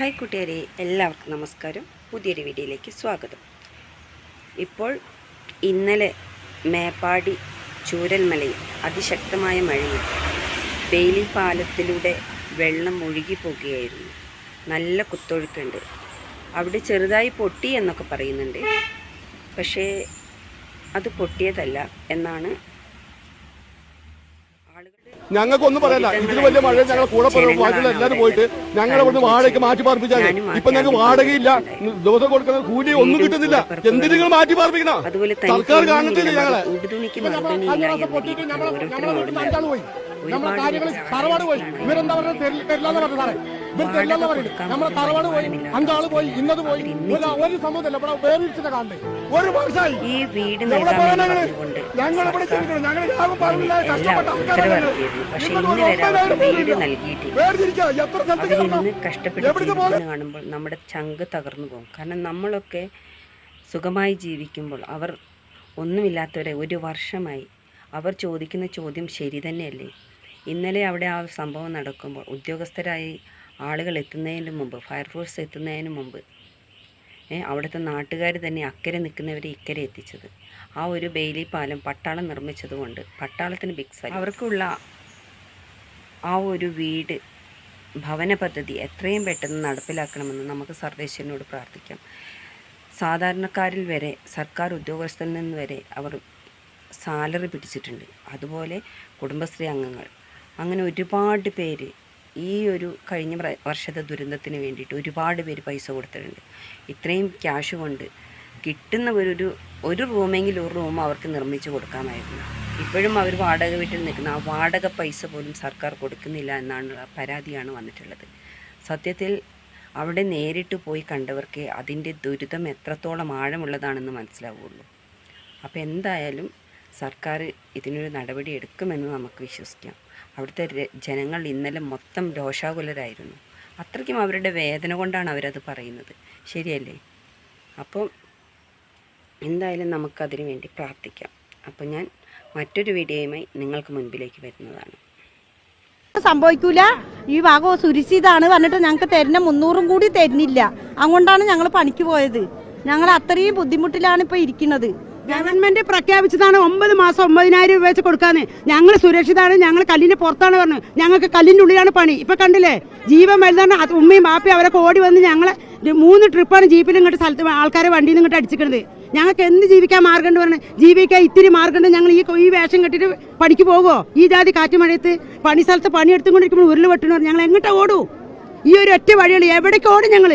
Hi കൂട്ടുകാരെ എല്ലാവർക്കും നമസ്കാരം. പുതിയൊരു വീഡിയോയിലേക്ക് സ്വാഗതം. ഇപ്പോൾ ഇന്നലെ മേപ്പാടി ചൂരൽമലയിൽ അതിശക്തമായ മഴയിൽ ബെയിലി പാലത്തിലൂടെ വെള്ളം ഒഴുകി പോകുകയായിരുന്നു. നല്ല കുത്തൊഴുക്കുണ്ട്. അവിടെ ചെറുതായി പൊട്ടി എന്നൊക്കെ പറയുന്നുണ്ട്. പക്ഷേ അത് പൊട്ടിയതല്ല എന്നാണ് ഞങ്ങൾക്കൊന്നും പറയല്ല ഇതിന് വലിയ മഴ ഞങ്ങൾ കൂടെ ബാക്കിയുള്ള എല്ലാവരും പോയിട്ട് ഞങ്ങളുടെ അവിടുന്ന് വാടകയ്ക്ക് മാറ്റി പാർപ്പിച്ചാണ് ഇപ്പൊ ഞങ്ങൾക്ക് വാടകയില്ല. ദിവസം കൊടുക്കുന്ന കൂലി ഒന്നും കിട്ടുന്നില്ല. എന്തിനു നിങ്ങൾ മാറ്റി പാർപ്പിക്കണ? സർക്കാർ കാണത്തില്ല ഞങ്ങളെ. പൊട്ടിട്ട് ഞങ്ങളെ ഓരോരുത്തരും ഒരുപാട് കാര്യങ്ങൾ തറവാട് പോയി. ഇവരെന്താ പറഞ്ഞത്? തരില്ലാന്ന് പറഞ്ഞു സാറേ. ഇവർ തരില്ലെന്ന് പറയുന്നത് നമ്മുടെ തറവാട് പോയി. അഞ്ചാൾ പോയി ഇന്നത് പോയി ഒരു സംഭവത്തില്ല ഇവിടെ വേറിച്ചിട്ട് കാണണ്ടേ? ഒരു വർഷമായി. ഞങ്ങൾ ഇവിടെ സർക്കാർ ഞങ്ങൾ യാഗം പറഞ്ഞില്ല. കഷ്ടപ്പെട്ട വേർതിരിക്കുക. എത്ര കഷ്ടപ്പെട്ട് കാണുമ്പോൾ നമ്മുടെ ചങ്ക് തകർന്നു പോകും. കാരണം നമ്മളൊക്കെ സുഖമായി ജീവിക്കുമ്പോൾ അവർ ഒന്നുമില്ലാത്തവരെ ഒരു വർഷമായി അവർ ചോദിക്കുന്ന ചോദ്യം ശരി തന്നെയല്ലേ? ഇന്നലെ അവിടെ ആ സംഭവം നടക്കുമ്പോൾ ഉദ്യോഗസ്ഥരായി ആളുകൾ എത്തുന്നതിന് മുമ്പ് ഫയർഫോഴ്സ് എത്തുന്നതിന് മുമ്പ് അവിടുത്തെ നാട്ടുകാർ തന്നെ അക്കരെ നിൽക്കുന്നവരെ ഇക്കരെ എത്തിച്ചത്. ആ ഒരു ബെയിലി പാലം പട്ടാളം നിർമ്മിച്ചതുകൊണ്ട് പട്ടാളത്തിന് ബിഗ് അവർക്കുള്ള ആ ഒരു വീട് ഭവന പദ്ധതി എത്രയും പെട്ടെന്ന് നടപ്പിലാക്കണമെന്ന് നമുക്ക് സർവേശ്വരനോട് പ്രാർത്ഥിക്കാം. സാധാരണക്കാരിൽ വരെ സർക്കാർ ഉദ്യോഗസ്ഥരിൽ നിന്ന് വരെ അവർ സാലറി പിടിച്ചിട്ടുണ്ട്. അതുപോലെ കുടുംബശ്രീ അംഗങ്ങൾ അങ്ങനെ ഒരുപാട് പേര് ഈ ഒരു കഴിഞ്ഞ വർഷത്തെ ദുരന്തത്തിന് വേണ്ടിയിട്ട് ഒരുപാട് പേര് പൈസ കൊടുത്തിട്ടുണ്ട്. ഇത്രയും ക്യാഷ് കൊണ്ട് കിട്ടുന്ന ഒരു ഒരു റൂമെങ്കിലും ഒരു റൂം അവർക്ക് നിർമ്മിച്ച് കൊടുക്കാമായിരുന്നു. ഇപ്പോഴും അവർ വാടക വീട്ടിൽ നിൽക്കുന്ന ആ വാടക പൈസ പോലും സർക്കാർ കൊടുക്കുന്നില്ല എന്നാണ് പരാതിയാണ് വന്നിട്ടുള്ളത്. സത്യത്തിൽ അവിടെ നേരിട്ട് പോയി കണ്ടവർക്ക് അതിന്റെ ദുരിതം എത്രത്തോളം ആഴമുള്ളതാണെന്ന് മനസ്സിലാവുള്ളൂ. അപ്പോൾ എന്തായാലും സർക്കാർ ഇതിനൊരു നടപടി എടുക്കുമെന്ന് നമുക്ക് വിശ്വസിക്കാം. അവിടുത്തെ ജനങ്ങൾ ഇന്നലെ മൊത്തം രോഷാകുലരായിരുന്നു. അത്രയ്ക്കും അവരുടെ വേദന കൊണ്ടാണ് അവരത് പറയുന്നത്. ശരിയല്ലേ? അപ്പോൾ എന്തായാലും നമുക്കതിനു വേണ്ടി പ്രാർത്ഥിക്കാം. അപ്പോൾ ഞാൻ മറ്റൊരു വീഡിയോയുമായി നിങ്ങൾക്ക് മുൻപിലേക്ക് വരുന്നതാണ്. സംഭവിക്കൂല. ഈ ഭാഗം സുരക്ഷിതാണ് പറഞ്ഞിട്ട് ഞങ്ങൾക്ക് തരുന്ന മുന്നൂറും കൂടി തരുന്നില്ല. അതുകൊണ്ടാണ് ഞങ്ങൾ പണിക്ക് പോയത്. ഞങ്ങൾ അത്രയും ബുദ്ധിമുട്ടിലാണ് ഇപ്പൊ ഇരിക്കുന്നത്. ഗവൺമെന്റ് പ്രഖ്യാപിച്ചതാണ് ഒമ്പത് മാസം ഒമ്പതിനായിരം രൂപ വെച്ച് കൊടുക്കാന്ന്. ഞങ്ങൾ സുരക്ഷിതാണ് ഞങ്ങൾ കല്ലിന്റെ പുറത്താണ് പറഞ്ഞു. ഞങ്ങൾക്ക് കല്ലിന്റെ ഉള്ളിലാണ് പണി. ഇപ്പൊ കണ്ടില്ലേ? ജീവൻ വലുതാണ് ഉമ്മയും ബാപ്പയും അവരൊക്കെ ഓടി വന്ന് ഞങ്ങളെ മൂന്ന് ട്രിപ്പാണ് ജീപ്പിലും ഇങ്ങോട്ട് സ്ഥലത്ത് ആൾക്കാരെ വണ്ടിയിൽ നിന്ന് ഇങ്ങോട്ട് അടിച്ചിക്കുന്നത് ഞങ്ങൾക്ക് എന്ത് ജീവിക്കാൻ മാർഗമുണ്ട് പറഞ്ഞു? ജീവിക്കാൻ ഇത്തിരി മാർഗമുണ്ട് ഞങ്ങൾ ഈ ഈ വേഷം കെട്ടിട്ട് പണിക്ക് പോകുമോ ഈ ജാതി കാറ്റ് മഴയത്ത് പണി സ്ഥലത്ത് പണി എടുത്തുകൊണ്ടിരിക്കുമ്പോൾ ഉരുൾ വെട്ടണോ ഞങ്ങൾ എങ്ങോട്ടാ ഓടൂ? ഈ ഒരു ഒറ്റ വഴിയുള്ളൂ എവിടേക്ക് ഓടും ഞങ്ങൾ?